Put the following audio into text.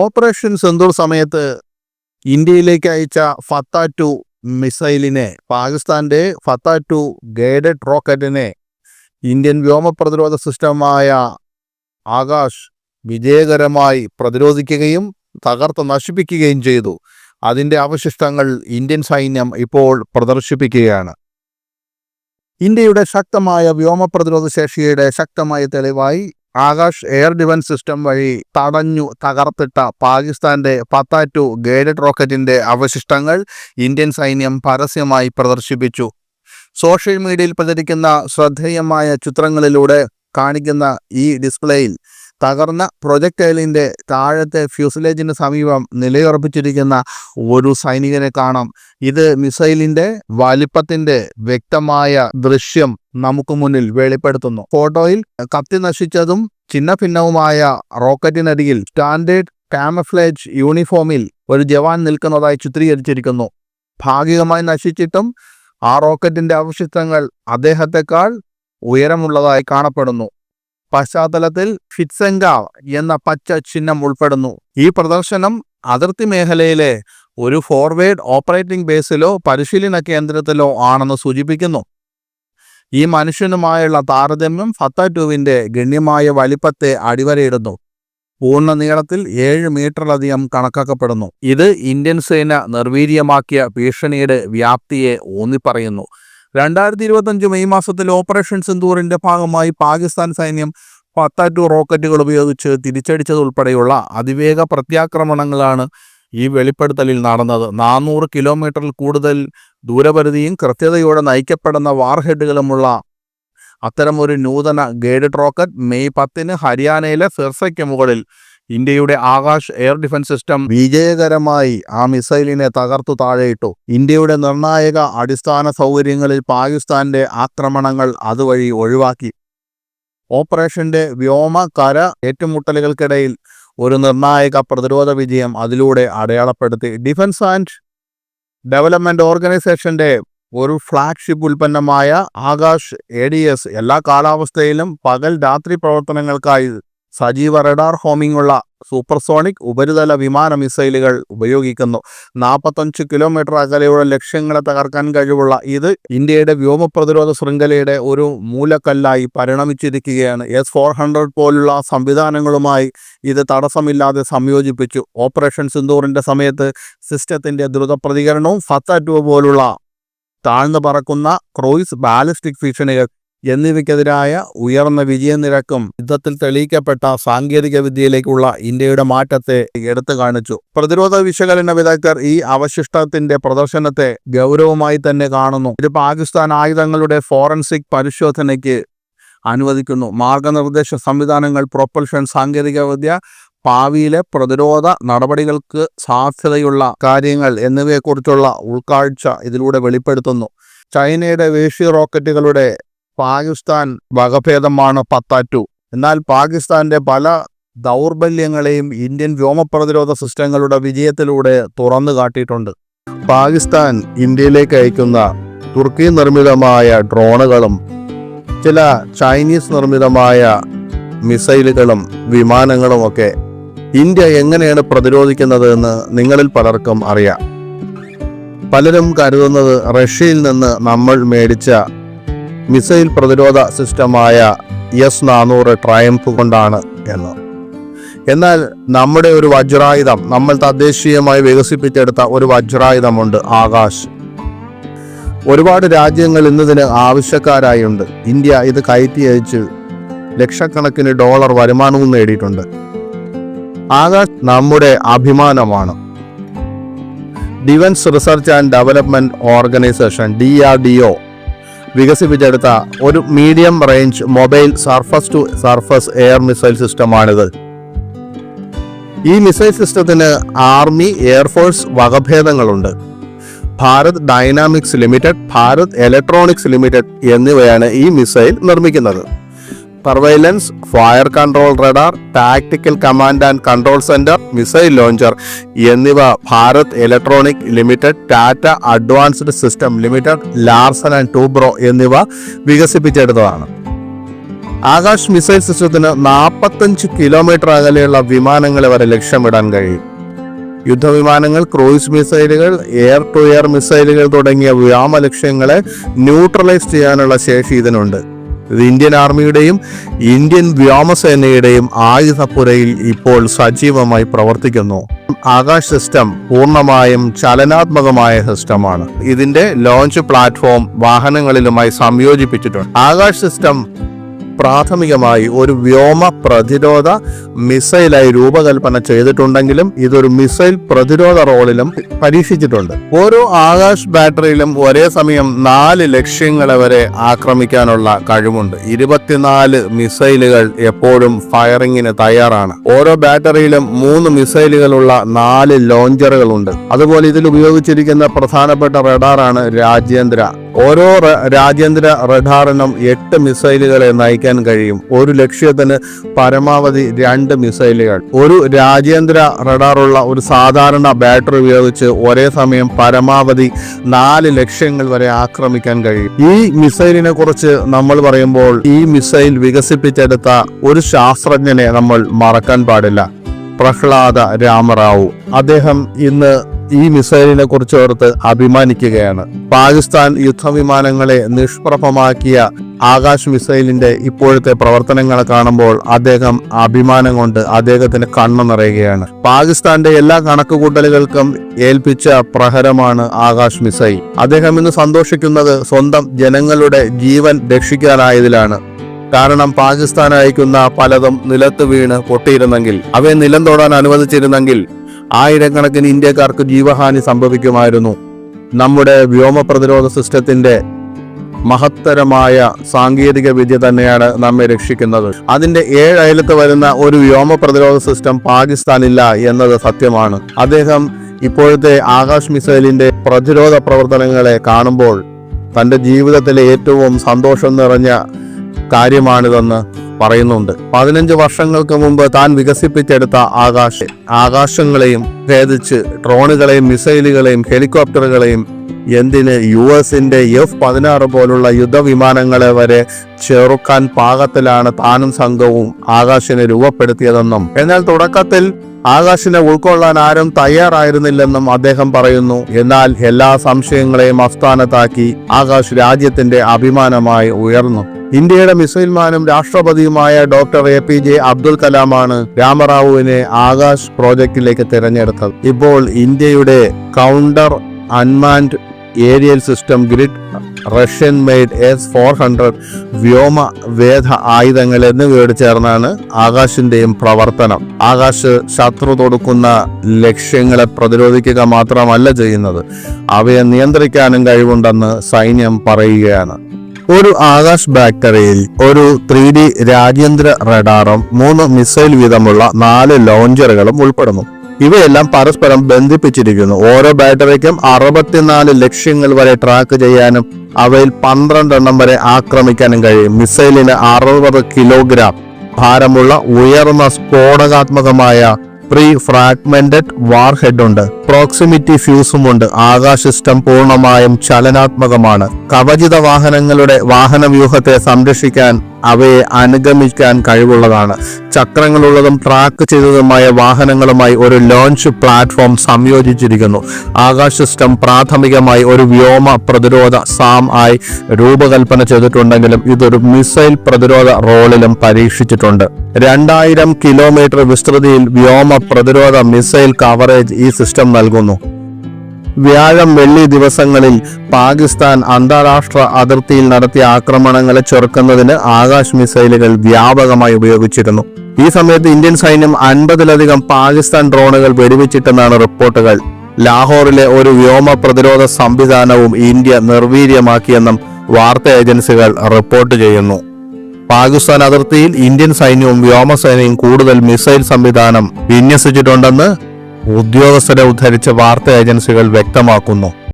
Operation Sindoor സമയത്ത് ഇന്ത്യയിലേക്ക് അയച്ച ഫത്ത ടു മിസൈലിനെ പാകിസ്ഥാന്റെ ഫത്ത ടു ഗൈഡഡ് റോക്കറ്റിനെ ഇന്ത്യൻ വ്യോമ പ്രതിരോധ സിസ്റ്റമായ ആകാശ് വിജയകരമായി പ്രതിരോധിക്കുകയും തകർത്ത് നശിപ്പിക്കുകയും ചെയ്തു. അതിന്റെ അവശിഷ്ടങ്ങൾ ഇന്ത്യൻ സൈന്യം ഇപ്പോൾ പ്രദർശിപ്പിക്കുകയാണ്. ഇന്ത്യയുടെ ശക്തമായ വ്യോമ പ്രതിരോധ ശേഷിയുടെ ശക്തമായ തെളിവായി ആകാശ് എയർ ഡിഫൻസ് സിസ്റ്റം വഴി തടഞ്ഞു തകർത്തിട്ട പാകിസ്ഥാന്റെ പത്താറ്റു ഗൈഡഡ് റോക്കറ്റിന്റെ അവശിഷ്ടങ്ങൾ ഇന്ത്യൻ സൈന്യം പരസ്യമായി പ്രദർശിപ്പിച്ചു. സോഷ്യൽ മീഡിയയിൽ പ്രചരിക്കുന്ന ശ്രദ്ധേയമായ ചിത്രങ്ങളിലൂടെ കാണിക്കുന്ന ഈ ഡിസ്പ്ലേയിൽ തകർന്ന പ്രൊജക്ടൈലിന്റെ താഴത്തെ ഫ്യൂസിലേജിന് സമീപം നിലയുറപ്പിച്ചിരിക്കുന്ന ഒരു സൈനികനെ കാണാം. ഇത് മിസൈലിന്റെ വലിപ്പത്തിന്റെ വ്യക്തമായ ദൃശ്യം നമുക്ക് മുന്നിൽ വെളിപ്പെടുത്തുന്നു. ഫോട്ടോയിൽ കത്തി നശിച്ചതും ചിന്ന ഭിന്നവുമായ റോക്കറ്റിനരികിൽ സ്റ്റാൻഡേർഡ് കാമഫ്ലേജ് യൂണിഫോമിൽ ഒരു ജവാൻ നിൽക്കുന്നതായി ചിത്രീകരിച്ചിരിക്കുന്നു. ഭാഗികമായി നശിച്ചിട്ടും ആ റോക്കറ്റിന്റെ അവശിഷ്ടങ്ങൾ അദ്ദേഹത്തെക്കാൾ ഉയരമുള്ളതായി കാണപ്പെടുന്നു. പശ്ചാത്തലത്തിൽ ഫിറ്റ്സെങ്ക എന്ന പച്ച ചിഹ്നം ഉൾപ്പെടുന്നു. ഈ പ്രദർശനം അതിർത്തി മേഖലയിലെ ഒരു ഫോർവേഡ് ഓപ്പറേറ്റിംഗ് ബേസിലോ പരിശീലന കേന്ദ്രത്തിലോ ആണെന്ന് സൂചിപ്പിക്കുന്നു. ഈ മനുഷ്യനുമായുള്ള താരതമ്യം ഫത്ത ടുവിന്റെ ഗണ്യമായ വലിപ്പത്തെ അടിവരയിടുന്നു. പൂർണ നീളത്തിൽ ഏഴ് മീറ്ററിലധികം കണക്കാക്കപ്പെടുന്നു. ഇത് ഇന്ത്യൻ സേന നിർവീര്യമാക്കിയ ഭീഷണിയുടെ വ്യാപ്തിയെ ഊന്നിപ്പറയുന്നു. രണ്ടായിരത്തി ഇരുപത്തഞ്ച് മെയ് മാസത്തിൽ ഓപ്പറേഷൻ സിന്ദൂറിന്റെ ഭാഗമായി പാകിസ്ഥാൻ സൈന്യം ടു റോക്കറ്റുകൾ ഉപയോഗിച്ച് തിരിച്ചടിച്ചതുൾപ്പെടെയുള്ള അതിവേഗ പ്രത്യാക്രമണങ്ങളാണ് ഈ വെളിപ്പെടുത്തലിൽ നടന്നത്. നാനൂറ് കിലോമീറ്ററിൽ കൂടുതൽ ദൂരപരിധിയും കൃത്യതയോടെ നയിക്കപ്പെടുന്ന വാർഹെഡുകളുമുള്ള അത്തരമൊരു നൂതന ഗൈഡഡ് റോക്കറ്റ് മെയ് പത്തിന് ഹരിയാനയിലെ സിർസയ്ക്ക് മുകളിൽ ഇന്ത്യയുടെ ആകാശ് എയർ ഡിഫൻസ് സിസ്റ്റം വിജയകരമായി ആ മിസൈലിനെ തകർത്തു താഴെയിട്ടു. ഇന്ത്യയുടെ നിർണായക അടിസ്ഥാന സൗകര്യങ്ങളിൽ പാകിസ്ഥാന്റെ ആക്രമണങ്ങൾ അതുവഴി ഒഴിവാക്കി. ഓപ്പറേഷന്റെ വ്യോമ കര ഏറ്റുമുട്ടലുകൾക്കിടയിൽ ഒരു നിർണായക പ്രതിരോധ വിജയം അതിലൂടെ അടയാളപ്പെടുത്തി. ഡിഫൻസ് ആൻഡ് ഡെവലപ്മെന്റ് ഓർഗനൈസേഷന്റെ ഒരു ഫ്ലാഗ്ഷിപ്പ് ഉൽപ്പന്നമായ ആകാശ് എ എല്ലാ കാലാവസ്ഥയിലും പകൽ രാത്രി പ്രവർത്തനങ്ങൾക്കായി സജീവ റഡാർ ഹോമിംഗ് ഉള്ള സൂപ്പർസോണിക് ഉപരിതല വിമാന മിസൈലുകൾ ഉപയോഗിക്കുന്നു. നാൽപ്പത്തഞ്ച് കിലോമീറ്റർ അകലെയുള്ള ലക്ഷ്യങ്ങളെ തകർക്കാൻ കഴിവുള്ള ഇത് ഇന്ത്യയുടെ വ്യോമ പ്രതിരോധ ശൃംഖലയുടെ ഒരു മൂലക്കല്ലായി പരിണമിച്ചിരിക്കുകയാണ്. എസ് ഫോർ ഹൺഡ്രഡ് പോലുള്ള സംവിധാനങ്ങളുമായി ഇത് തടസ്സമില്ലാതെ സംയോജിപ്പിച്ചു. ഓപ്പറേഷൻ സിന്ദൂറിന്റെ സമയത്ത് സിസ്റ്റത്തിന്റെ ദ്രുത പ്രതികരണവും ഫത്ത ടു പോലുള്ള താഴ്ന്നു പറക്കുന്ന ക്രൂയിസ് ബാലിസ്റ്റിക് ഭീഷണികൾ എന്നിവയ്ക്കെതിരായ ഉയർന്ന വിജയനിരക്കും യുദ്ധത്തിൽ തെളിയിക്കപ്പെട്ട സാങ്കേതിക വിദ്യയിലേക്കുള്ള ഇന്ത്യയുടെ മാറ്റത്തെ എടുത്തു കാണിച്ചു. പ്രതിരോധ വിശകലന വിദഗ്ധർ ഈ അവശിഷ്ടത്തിന്റെ പ്രദർശനത്തെ ഗൗരവമായി തന്നെ കാണുന്നു. ഇത് പാകിസ്ഥാൻ ആയുധങ്ങളുടെ ഫോറൻസിക് പരിശോധനയ്ക്ക് അനുവദിക്കുന്നു. മാർഗനിർദ്ദേശ സംവിധാനങ്ങൾ പ്രൊപ്പൽഷൻ സാങ്കേതികവിദ്യ ഭാവിയിലെ പ്രതിരോധ നടപടികൾക്ക് സാധ്യതയുള്ള കാര്യങ്ങൾ എന്നിവയെക്കുറിച്ചുള്ള ഉൾക്കാഴ്ച ഇതിലൂടെ വെളിപ്പെടുത്തുന്നു. ചൈനയുടെ വേഷി റോക്കറ്റുകളുടെ പാകിസ്ഥാൻ വകഭേദമാണ് പത്താറ്റു. എന്നാൽ പാകിസ്ഥാന്റെ പല ദൗർബല്യങ്ങളെയും ഇന്ത്യൻ വ്യോമ പ്രതിരോധ സിസ്റ്റങ്ങളുടെ വിജയത്തിലൂടെ തുറന്നു കാട്ടിയിട്ടുണ്ട്. പാകിസ്ഥാൻ ഇന്ത്യയിലേക്ക് അയക്കുന്ന തുർക്കി നിർമ്മിതമായ ഡ്രോണുകളും ചില ചൈനീസ് നിർമ്മിതമായ മിസൈലുകളും വിമാനങ്ങളും ഒക്കെ ഇന്ത്യ എങ്ങനെയാണ് പ്രതിരോധിക്കുന്നത് എന്ന് നിങ്ങളിൽ പലർക്കും അറിയാം. പലരും കരുതുന്നത് റഷ്യയിൽ നിന്ന് നമ്മൾ മേടിച്ച മിസൈൽ പ്രതിരോധ സിസ്റ്റമായ എസ് നാനൂറ് ട്രയംഫ് കൊണ്ടാണ് എന്ന്. എന്നാൽ നമ്മുടെ ഒരു വജ്രായുധം നമ്മൾ തദ്ദേശീയമായി വികസിപ്പിച്ചെടുത്ത ഒരു വജ്രായുധമുണ്ട് ആകാശ്. ഒരുപാട് രാജ്യങ്ങൾ ഇന്നതിന് ആവശ്യക്കാരായുണ്ട്. ഇന്ത്യ ഇത് കയറ്റി അയച്ച് ലക്ഷക്കണക്കിന് ഡോളർ വരുമാനവും നേടിയിട്ടുണ്ട്. ആകാശ് നമ്മുടെ അഭിമാനമാണ്. Defence research and development organisation D R D O വികസിപ്പിച്ചെടുത്ത ഒരു medium range mobile surface to surface air missile സിസ്റ്റമാണിത് ഈ മിസൈൽ സിസ്റ്റത്തിന് army air force വകഭേദങ്ങളുണ്ട്. Bharat dynamics limited Bharat electronics limited എന്നിവയാണ് ഈ മിസൈൽ നിർമ്മിക്കുന്നത്. Surveillance fire control radar tactical command and control centre missile launcher എന്നിവ Bharat electronic limited Tata advanced system limited Larsen and Toubro എന്നിവ വികസിപ്പിച്ചെടുത്തതാണ്. Akash missile സിസ്റ്റത്തിന് നാൽപ്പത്തഞ്ച് kilometre അകലെയുള്ള വിമാനങ്ങളെ വരെ ലക്ഷ്യമിടാൻ കഴിയും. യുദ്ധവിമാനങ്ങൾ ക്രൂയിസ് മിസൈലുകൾ എയർ ടു എയർ മിസൈലുകൾ തുടങ്ങിയ വ്യോമ ലക്ഷ്യങ്ങളെ ന്യൂട്രലൈസ് ചെയ്യാനുള്ള ശേഷി ഇതിനുണ്ട്. ഇത് ഇന്ത്യൻ ആർമിയുടെയും ഇന്ത്യൻ വ്യോമസേനയുടെയും ആയുധപ്പുരയിൽ ഇപ്പോൾ സജീവമായി പ്രവർത്തിക്കുന്നു. ആകാശ് സിസ്റ്റം പൂർണമായും ചലനാത്മകമായ സിസ്റ്റമാണ്. ഇതിന്റെ ലോഞ്ച് പ്ലാറ്റ്ഫോം വാഹനങ്ങളിലുമായി സംയോജിപ്പിച്ചിട്ടുണ്ട്. ആകാശ് സിസ്റ്റം പ്രാഥമികമായി ഒരു വ്യോമ പ്രതിരോധ മിസൈലായി രൂപകൽപ്പന ചെയ്തിട്ടുണ്ടെങ്കിലും ഇതൊരു മിസൈൽ പ്രതിരോധ റോളിലും പരീക്ഷിച്ചിട്ടുണ്ട്. ഓരോ ആകാശ് ബാറ്ററിയിലും ഒരേ സമയം നാല് ലക്ഷ്യങ്ങളെ വരെ ആക്രമിക്കാനുള്ള കഴിവുണ്ട്. ഇരുപത്തിനാല് മിസൈലുകൾ എപ്പോഴും ഫയറിംഗിന് തയ്യാറാണ്. ഓരോ ബാറ്ററിയിലും മൂന്ന് മിസൈലുകളുള്ള നാല് ലോഞ്ചറുകളുണ്ട്. അതുപോലെ ഇതിൽ ഉപയോഗിച്ചിരിക്കുന്ന പ്രധാനപ്പെട്ട റഡാറാണ് രാജ്യാന്തര ഓരോ രാജ്യാന്തര റഡാറിനും എട്ട് മിസൈലുകളെ നയിക്കാൻ കഴിയും. ഒരു ലക്ഷ്യത്തിന് പരമാവധി രണ്ട് മിസൈലുകൾ. ഒരു രാജ്യാന്തര റഡാറുള്ള ഒരു സാധാരണ ബാറ്ററി ഉപയോഗിച്ച് ഒരേ സമയം പരമാവധി നാല് ലക്ഷ്യങ്ങൾ വരെ ആക്രമിക്കാൻ കഴിയും. ഈ മിസൈലിനെ കുറിച്ച് നമ്മൾ പറയുമ്പോൾ ഈ മിസൈൽ വികസിപ്പിച്ചെടുത്ത ഒരു ശാസ്ത്രജ്ഞനെ നമ്മൾ മറക്കാൻ പാടില്ല. പ്രഹ്ലാദ രാമറാവു. അദ്ദേഹം ഇന്ന് ഈ മിസൈലിനെ കുറിച്ച് ഓർത്ത് അഭിമാനിക്കുകയാണ്. പാകിസ്ഥാൻ യുദ്ധവിമാനങ്ങളെ നിഷ്പ്രഭമാക്കിയ ആകാശ് മിസൈലിന്റെ ഇപ്പോഴത്തെ പ്രവർത്തനങ്ങൾ കാണുമ്പോൾ അദ്ദേഹം അഭിമാനം കൊണ്ട് അദ്ദേഹത്തിന് കണ്ണു നിറയുകയാണ്. പാകിസ്ഥാന്റെ എല്ലാ കണക്കുകൂട്ടലുകൾക്കും ഏൽപ്പിച്ച പ്രഹരമാണ് ആകാശ് മിസൈൽ. അദ്ദേഹം ഇന്ന് സന്തോഷിക്കുന്നത് സ്വന്തം ജനങ്ങളുടെ ജീവൻ രക്ഷിക്കാനായതിലാണ്. കാരണം പാകിസ്ഥാൻ അയക്കുന്ന പലതും നിലത്ത് വീണ് പൊട്ടിയിരുന്നെങ്കിൽ അവയെ നിലം തൊടാൻ അനുവദിച്ചിരുന്നെങ്കിൽ ആയിരക്കണക്കിന് ഇന്ത്യക്കാർക്ക് ജീവഹാനി സംഭവിക്കുമായിരുന്നു. നമ്മുടെ വ്യോമ പ്രതിരോധ സിസ്റ്റത്തിന്റെ മഹത്തരമായ സാങ്കേതിക വിദ്യ തന്നെയാണ് നമ്മെ രക്ഷിക്കുന്നത്. അതിന്റെ ഏഴ് അയലത്ത് വരുന്ന ഒരു വ്യോമ പ്രതിരോധ സിസ്റ്റം പാകിസ്ഥാനില്ല എന്നത് സത്യമാണ്. അദ്ദേഹം ഇപ്പോഴത്തെ ആകാശ് മിസൈലിന്റെ പ്രതിരോധ പ്രവർത്തനങ്ങളെ കാണുമ്പോൾ തന്റെ ജീവിതത്തിലെ ഏറ്റവും സന്തോഷം നിറഞ്ഞ കാര്യമാണിതെന്ന് പറയുന്നുണ്ട്. പതിനഞ്ച് വർഷങ്ങൾക്ക് മുമ്പ് താൻ വികസിപ്പിച്ചെടുത്ത ആകാശ ആകാശങ്ങളെയും ഭേദിച്ച് ഡ്രോണുകളെയും മിസൈലുകളെയും ഹെലികോപ്റ്ററുകളെയും എന്തിന് യു എസിന്റെ എഫ് പതിനാറ് പോലുള്ള യുദ്ധവിമാനങ്ങളെ വരെ ചെറുക്കാൻ പാകത്തിലാണ് താനും സംഘവും ആകാശിനെ രൂപപ്പെടുത്തിയതെന്നും. എന്നാൽ തുടക്കത്തിൽ ആകാശിനെ ഉൾക്കൊള്ളാൻ ആരും തയ്യാറായിരുന്നില്ലെന്നും അദ്ദേഹം പറയുന്നു. എന്നാൽ എല്ലാ സംശയങ്ങളെയും അസ്ഥാനത്താക്കി ആകാശ് രാജ്യത്തിന്റെ അഭിമാനമായി ഉയർന്നു. ഇന്ത്യയുടെ മിസൈൽമാനും രാഷ്ട്രപതിയുമായ doctor A P J Abdul കലാമാണ് രാമറാവുവിനെ ആകാശ് പ്രോജക്റ്റിലേക്ക് തിരഞ്ഞെടുത്തത്. ഇപ്പോൾ ഇന്ത്യയുടെ counter unmanned aerial system grid Russian made S four hundred വ്യോമ വേധ ആയുധങ്ങൾ എന്നിവയോട് ചേർന്നാണ് ആകാശിന്റെയും പ്രവർത്തനം. ആകാശ് ശത്രു തൊടുക്കുന്ന ലക്ഷ്യങ്ങളെ പ്രതിരോധിക്കുക മാത്രമല്ല ചെയ്യുന്നത്. അവയെ നിയന്ത്രിക്കാനും കഴിവുണ്ടെന്ന് സൈന്യം പറയുകയാണ്. ഒരു ആകാശ് ബാറ്ററിയിൽ ഒരു ത്രീ ഡി രാജ്യാന്തര റഡാറും മൂന്ന് മിസൈൽ വീതമുള്ള നാല് ലോഞ്ചറുകളും ഉൾപ്പെടുന്നു. ഇവയെല്ലാം പരസ്പരം ബന്ധിപ്പിച്ചിരിക്കുന്നു. ഓരോ ബാറ്ററിക്കും അറുപത്തിനാല് ലക്ഷ്യങ്ങൾ വരെ ട്രാക്ക് ചെയ്യാനും അവയിൽ പന്ത്രണ്ടെണ്ണം വരെ ആക്രമിക്കാനും കഴിയും. മിസൈലിന് അറുപത് കിലോഗ്രാം ഭാരമുള്ള ഉയർന്ന സ്ഫോടകാത്മകമായ പ്രീ ഫ്രാഗ്മെന്റഡ് വാർഹെഡ് ഉണ്ട് പ്രോക്സിമിറ്റി ഫ്യൂസും ഉണ്ട്. ആകാശ സിസ്റ്റം പൂർണമായും ചലനാത്മകമാണ്. കവചിത വാഹനങ്ങളുടെ വാഹന വ്യൂഹത്തെ സംരക്ഷിക്കാൻ അവയെ അനുഗമിക്കാൻ കഴിവുള്ളതാണ്. ചക്രങ്ങളുള്ളതും ട്രാക്ക് ചെയ്തതുമായ വാഹനങ്ങളുമായി ഒരു ലോഞ്ച് പ്ലാറ്റ്ഫോം സംയോജിച്ചിരിക്കുന്നു. ആകാശ സിസ്റ്റം പ്രാഥമികമായി ഒരു വ്യോമ പ്രതിരോധ സാം ആയി രൂപകൽപ്പന ചെയ്തിട്ടുണ്ടെങ്കിലും ഇതൊരു മിസൈൽ പ്രതിരോധ റോളിലും പരീക്ഷിച്ചിട്ടുണ്ട്. രണ്ടായിരം കിലോമീറ്റർ വിസ്തൃതിയിൽ വ്യോമ പ്രതിരോധ മിസൈൽ കവറേജ് ഈ സിസ്റ്റം നൽകുന്നു. വ്യാഴം വെള്ളി ദിവസങ്ങളിൽ പാകിസ്ഥാൻ അന്താരാഷ്ട്ര അതിർത്തിയിൽ നടത്തിയ ആക്രമണങ്ങളെ ചെറുക്കുന്നതിന് ആകാശ് മിസൈലുകൾ വ്യാപകമായി ഉപയോഗിച്ചിരുന്നു. ഈ സമയത്ത് ഇന്ത്യൻ സൈന്യം അൻപതിലധികം പാകിസ്ഥാൻ ഡ്രോണുകൾ വെടിവെച്ചിട്ടെന്നാണ് റിപ്പോർട്ടുകൾ. ലാഹോറിലെ ഒരു വ്യോമ പ്രതിരോധ സംവിധാനവും ഇന്ത്യ നിർവീര്യമാക്കിയെന്നും വാർത്താ ഏജൻസികൾ റിപ്പോർട്ട് ചെയ്യുന്നു. പാകിസ്ഥാൻ അതിർത്തിയിൽ ഇന്ത്യൻ സൈന്യവും വ്യോമസേനയും കൂടുതൽ മിസൈൽ സംവിധാനം വിന്യസിച്ചിട്ടുണ്ടെന്ന് ഉദ്യോഗസ്ഥരെ ഉദ്ധരിച്ച വാർത്താ ഏജൻസികൾ വ്യക്തമാക്കുന്നു.